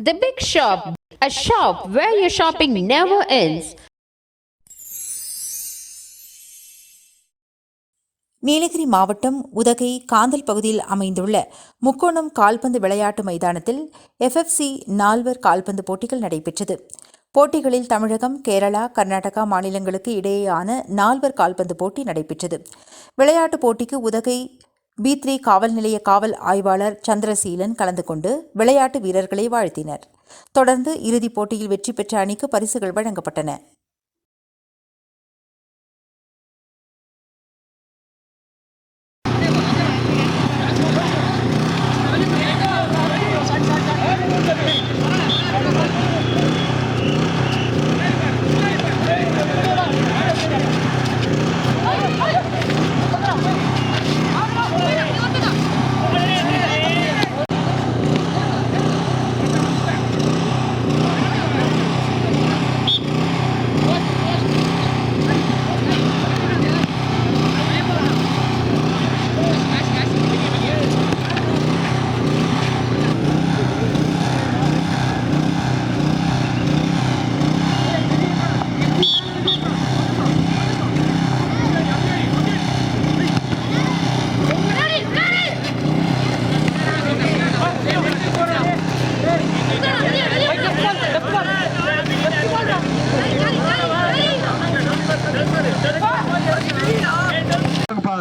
The Big Shop, a shop where your shopping never ends. Nilgiri மாவட்டம் உதகை காந்தல் பகுதியில் அமைந்துள்ள முக்கோணம் கால்பந்து விளையாட்டு மைதானத்தில் எஃப்எஃப்சி நால்வர் கால்பந்து போட்டிகள் நடைபெற்றது போட்டிகளில் தமிழகம் கேரளா கர்நாடகா மாநிலங்களுக்கு இடையேயான நால்வர் கால்பந்து போட்டி நடைபெற்றது விளையாட்டுப் போட்டிக்கு உதகை பி த்ரீ காவல் நிலைய காவல் ஆய்வாளர் சந்திரசீலன் கலந்து கொண்டு விளையாட்டு வீரர்களை வாழ்த்தினர். தொடர்ந்து இறுதிப் போட்டியில் வெற்றி பெற்ற அணிக்கு பரிசுகள் வழங்கப்பட்டன.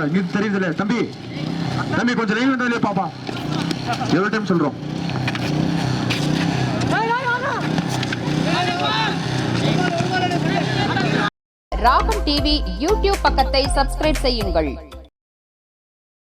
பாப்பா, தெரியுதுல தம்பி. தம்பி கொஞ்சம் லைன் வந்தாலே பாப்பா? எவ்வளவு டைம் சொல்றோம்? ராகம் டிவி யூடியூப் பக்கத்தை சப்ஸ்கிரைப் செய்யுங்கள்.